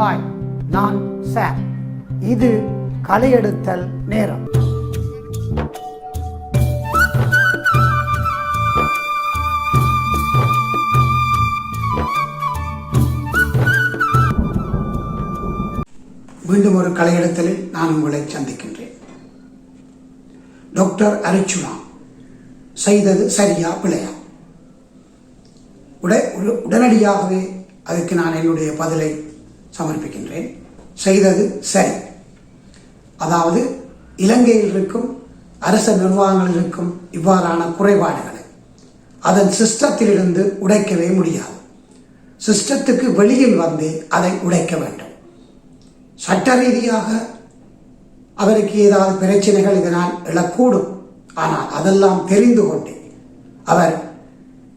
Hi நான் sir. இது கலையெடுத்தல் நேரம். மீண்டும் ஒரு கலையிடத்தலில் நான் உங்களை சந்திக்கின்றேன். டாக்டர் அரிச்சுனா செய்தது சரியா பிழையா உடனடியாகவே அதுக்கு நான் என்னுடைய பதிலை சமர்ப்பிக்கின்றேன். செய்தது சரி. அதாவது இலங்கையில் இருக்கும் அரச நிர்வாகங்களில் இருக்கும் இவ்வாறான குறைபாடுகளை அதன் சிஸ்டத்திலிருந்து உடைக்கவே முடியாது. சிஸ்டத்துக்கு வெளியில் வந்து அதை உடைக்க வேண்டும். சட்ட ரீதியாக அவருக்கு ஏதாவது பிரச்சனைகள் இதனால் எழக்கூடும். ஆனால் அதெல்லாம் தெரிந்து கொண்டு அவர்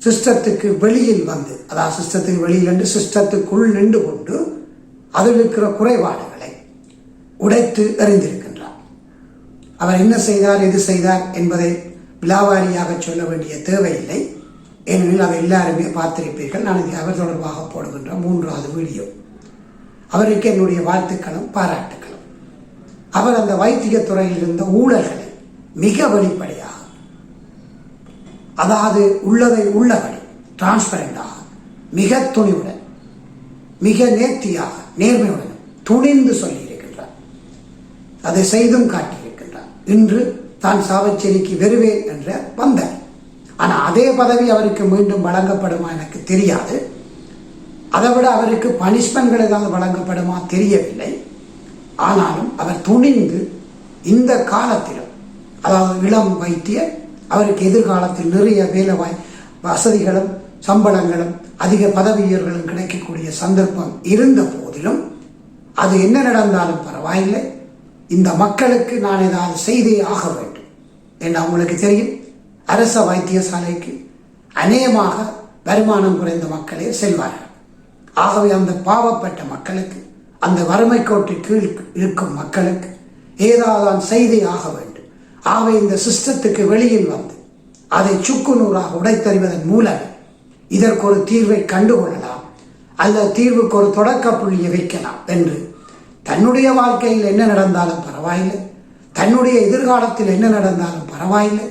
சிஸ்டத்துக்கு வெளியில் வந்து அதாவது சிஸ்டத்துக்கு வெளியில் என்று சிஸ்டத்துக்குள் நின்று கொண்டு அதில் இருக்கிற குறைபாடுகளை உடைத்து எறிந்திருக்கின்றார். அவர் என்ன செய்தார் எது செய்தார் என்பதை விலாவாரியாக சொல்ல வேண்டிய தேவையில்லை. ஏனெனில் அதை எல்லாருமே பார்த்திருப்பீர்கள். நான் இது அவர் தொடர்பாக போடுகின்ற மூன்றாவது வீடியோ. அவருக்கு என்னுடைய வாழ்த்துக்களும் பாராட்டுக்களும். அவர் அந்த வைத்தியத் துறையில் இருந்த ஊழல்களை மிக வெளிப்படையாக அதாவது உள்ளதை உள்ளபடி டிரான்ஸ்பரண்டாக மிக துணிவுடன் மிக நேர்த்தியாக நேர்மையுடன் துணிந்து சொல்லியிருக்கின்றார். அதை செய்தும் காட்டியிருக்கின்றார். இன்று தான் சாவச்சேரிக்கு வருவேன் என்ற வந்தார். ஆனால் அதே பதவி அவருக்கு மீண்டும் வழங்கப்படுமா எனக்கு தெரியாது. அதை விட அவருக்கு பனிஷ்மெண்ட்கள் ஏதாவது வழங்கப்படுமா தெரியவில்லை. ஆனாலும் அவர் துணிந்து இந்த காலத்திலும் அதாவது இளம் வைத்தியர் அவருக்கு எதிர்காலத்தில் நிறைய வேலை வாய் வசதிகளும் சம்பளங்களும் அதிக பதவியர்களும் கிடைக்கக்கூடிய சந்தர்ப்பம் இருந்த போதிலும் அது என்ன நடந்தாலும் பரவாயில்லை. இந்த மக்களுக்கு நான் ஏதாவது செய்தே ஆக வேண்டும் என்று அவங்களுக்கு தெரியும். அரச வைத்தியசாலைக்கு அநேகமாக வருமானம் குறைந்த மக்களே செல்வார்கள். ஆகவே அந்த பாவப்பட்ட மக்களுக்கு அந்த வறுமை கோட்டு கீழ் இருக்கும் மக்களுக்கு ஏதாவது செய்தி செய்தே ஆக வேண்டும். ஆகவே இந்த சிஸ்டத்துக்கு வெளியில் வந்து அதை சுக்கு நூறாக உடைத்தறிவதன் மூலம் இதற்கு ஒரு தீர்வை கண்டுகொள்ளலாம். அல்லது தீர்வுக்கு ஒரு தொடக்க புள்ளியை வைக்கலாம் என்று. தன்னுடைய வாழ்க்கையில் என்ன நடந்தாலும் பரவாயில்லை. தன்னுடைய எதிர்காலத்தில் என்ன நடந்தாலும் பரவாயில்லை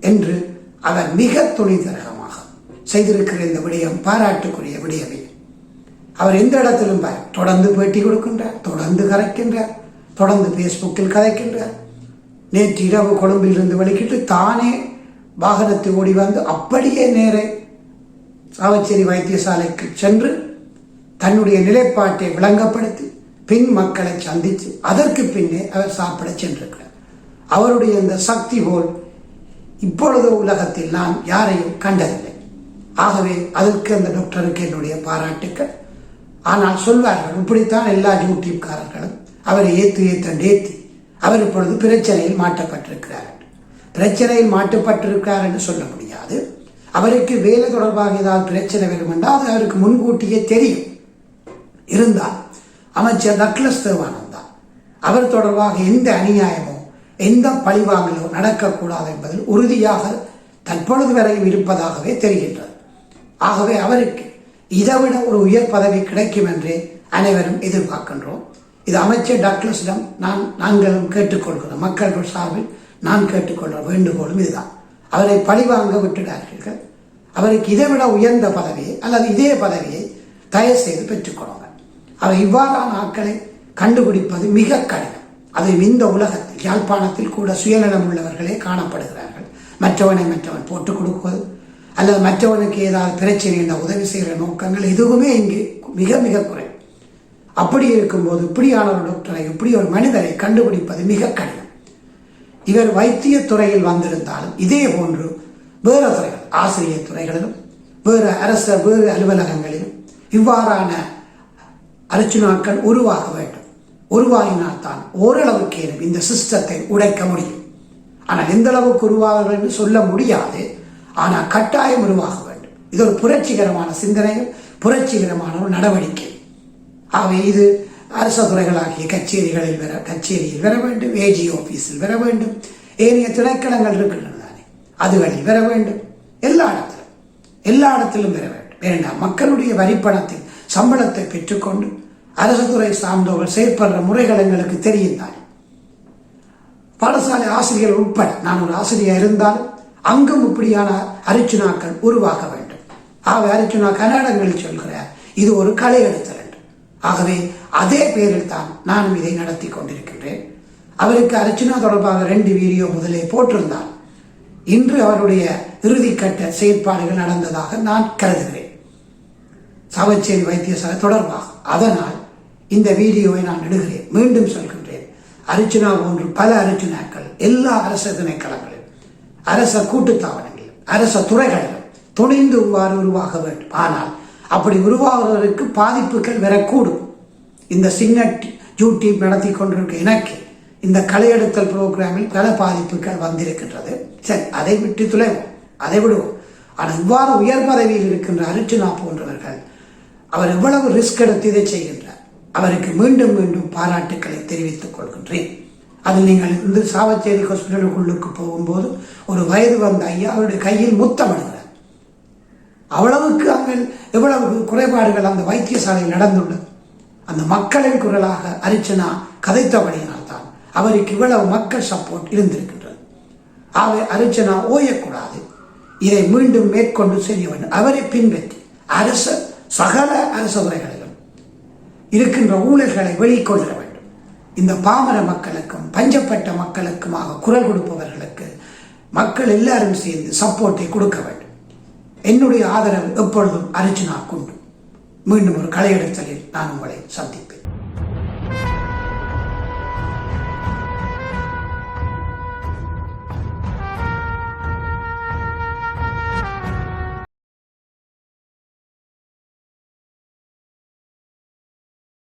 என்று அவர் மிக துணிதரகமாக செய்திருக்கிற இந்த விடயம் பாராட்டுக்குரிய விடயமே. அவர் எந்த இடத்திலும் பார் தொடர்ந்து பேட்டி கொடுக்கின்றார் தொடர்ந்து கரைக்கின்றார் தொடர்ந்து ஃபேஸ்புக்கில் கதைக்கின்றார். நேற்று இரவு கொழும்பில் இருந்து வெளிக்கிட்டு தானே வாகனத்தை ஓடி வந்து அப்படியே நேரே சாவச்சேரி வைத்தியசாலைக்கு சென்று தன்னுடைய நிலைப்பாட்டை விளங்கப்படுத்தி பின் மக்களை சந்தித்து அதற்கு பின்னே அவர் சாப்பிட சென்றிருக்கிறார். அவருடைய இந்த சக்தி போல் இப்பொழுது உலகத்தில் நான் யாரையும் கண்டதில்லை. ஆகவே அதற்கு அந்த டாக்டருக்கு என்னுடைய பாராட்டுக்கள். ஆனால் சொல்வார்கள் இப்படித்தான் எல்லா யூடியூப்காரர்களும் அவரை ஏத்து ஏத்தண்டு ஏத்தி அவர் இப்பொழுது பிரச்சனையில் மாட்டப்பட்டிருக்கிறார். பிரச்சனையில் மாட்டப்பட்டிருக்கிறார் என்று சொல்ல முடியும். அவருக்கு வேலை தொடர்பாக ஏதாவது பிரச்சனை வேண்டும் என்றால் அது அவருக்கு முன்கூட்டியே தெரியும். இருந்தால் அமைச்சர் டக்ளஸ் தேவானந்தா அவர் தொடர்பாக எந்த அநியாயமோ எந்த பழிவாங்கலோ நடக்கக்கூடாது என்பதில் உறுதியாக தற்பொழுது வரையும் இருப்பதாகவே தெரிகின்றது. ஆகவே அவருக்கு இதைவிட ஒரு உயர் பதவி கிடைக்கும் என்றே அனைவரும் எதிர்பார்க்கின்றோம். இது அமைச்சர் டாக்டர்ஸிடம் நான் நாங்களும் கேட்டுக்கொள்கிறோம். மக்கள் சார்பில் நான் கேட்டுக்கொள்கிற வேண்டுகோளும் இதுதான். அவரை பழிவாங்க விட்டுடார்கள் அவருக்கு இதைவிட உயர்ந்த பதவியை அல்லது இதே பதவியை தயவு செய்து பெற்றுக்கொள்வாங்க அவர் இவ்வாறான ஆட்களை கண்டுபிடிப்பது மிக கடினம். அது இந்த உலகத்தில் யாழ்ப்பாணத்தில் கூட சுயநலம் உள்ளவர்களே காணப்படுகிறார்கள். மற்றவனை மற்றவன் போட்டுக் கொடுப்பது அல்லது மற்றவனுக்கு ஏதாவது பிரச்சனை என்ற உதவி செய்கிற நோக்கங்கள் எதுவுமே இங்கு மிக மிக குறைவு. அப்படி இருக்கும்போது இப்படியான ஒரு டாக்டரை இப்படி ஒரு மனிதரை கண்டுபிடிப்பது மிக கடினம். இவர் வைத்திய துறையில் வந்திருந்தாலும் இதே போன்று வேறு துறைகள் ஆசிரியர் துறைகளிலும் வேறு அரச வேறு அலுவலகங்களிலும் இவ்வாறான அர்ச்சுனாக்கள் உருவாக வேண்டும். உருவாகினால் தான் ஓரளவுக்கு இந்த சிஸ்டத்தை உடைக்க முடியும். ஆனால் எந்த அளவுக்கு உருவாகுங்கள் என்று சொல்ல முடியாது. ஆனால் கட்டாயம் உருவாக வேண்டும். இது ஒரு புரட்சிகரமான சிந்தனையும் புரட்சிகரமான ஒரு நடவடிக்கை. ஆகவே இது அரச துறைகளாகிய கச்சேரிகளில் வர கச்சேரியில் வர வேண்டும் ஏஜி ஆஃபீஸில் வர வேண்டும். ஏனைய திணைக்களங்கள் இருக்கின்றன தானே. அதுகளில் வர வேண்டும். எல்லா இடத்திலும். எல்லா இடத்திலும் வர வேண்டும். ஏனென்றால் மக்களுடைய வரிப்பணத்தில் சம்பளத்தை பெற்றுக்கொண்டு அரசு துறை சார்ந்தவர்கள் செயற்படுற முறைகள் எங்களுக்கு தெரியும் தானே. பாடசாலை ஆசிரியர்கள் உட்பட நான் ஒரு ஆசிரியர் இருந்தாலும் அங்கும் இப்படியான அரிச்சுனாக்கள் உருவாக வேண்டும். ஆக அரிச்சுனா கன்னடங்களில் சொல்கிறார் இது ஒரு கலை எடுத்தல் ஆகவே அதே பேரில் தான் நானும் இதை நடத்தி கொண்டிருக்கின்றேன். அவருக்கு அர்ச்சனா தொடர்பாக ரெண்டு வீடியோ முதலே போட்டிருந்தார் இன்று அவருடைய இறுதிக்கட்ட செயற்பாடுகள் நடந்ததாக நான் கருதுகிறேன். சாவச்சேரி வைத்தியசாலை தொடர்பாக. அதனால் இந்த வீடியோவை நான் இடுகிறேன். மீண்டும் சொல்கின்றேன். அர்ச்சனா போன்று பல அர்ச்சனாக்கள் எல்லா அரச திணைக்களங்களிலும் அரச கூட்டுத்தாவணங்களிலும் அரச துறைகளிலும் துணிந்து இவ்வாறு உருவாக வேண்டும். ஆனால் அப்படி உருவாகிறவருக்கு பாதிப்புகள் வரக்கூடும். இந்த சின்ன யூடியூப் நடத்தி கொண்டிருக்க எனக்கு இந்த கலையெடுத்தல் ப்ரோக்ராமில் பல பாதிப்புகள் வந்திருக்கின்றது. சரி அதை விட்டு துளைவோம். அதை விடுவோம். ஆனால் இவ்வாறு உயர் பதவியில் இருக்கின்ற அர்ச்சனா போன்றவர்கள் அவர் எவ்வளவு ரிஸ்க் எடுத்து இதை செய்கின்றார்? அவருக்கு மீண்டும் மீண்டும் பாராட்டுக்களை தெரிவித்துக் கொள்கின்றேன். அதில் நீங்கள் இந்த சாவச்சேரி ஹாஸ்பிட்டலுக்குள்ளுக்கு போகும்போது ஒரு வயது வந்த ஐயா அவருடைய கையில் முத்தமிடுகிறார் அவ்வளவுக்கு அங்கே எவ்வளவு குறைபாடுகள் அந்த வைத்தியசாலையில் நடந்துள்ளது. அந்த மக்களின் குரலாக அரிச்சனா கதைத்தபடியினால்தான் அவருக்கு இவ்வளவு மக்கள் சப்போர்ட் இருந்திருக்கின்றது. ஆகவே அரிச்சனா ஓயக்கூடாது. இதை மீண்டும் மேற்கொண்டு செய்ய வேண்டும் அவரை பின்பற்றி அரச சகல அரச துறைகளிலும் இருக்கின்ற ஊழல்களை வெளிக்கொள்ள வேண்டும். இந்த பாமர மக்களுக்கும் பஞ்சப்பட்ட மக்களுக்குமாக குரல் கொடுப்பவர்களுக்கு மக்கள் எல்லாரும் சேர்ந்து சப்போர்ட்டை கொடுக்க வேண்டும். என்னுடைய ஆதரவு எப்பொழுதும் அர்ச்சனா கொண்டு மீண்டும் ஒரு கலையெடுத்தலில் நான் உங்களை சந்திக்கிறேன்.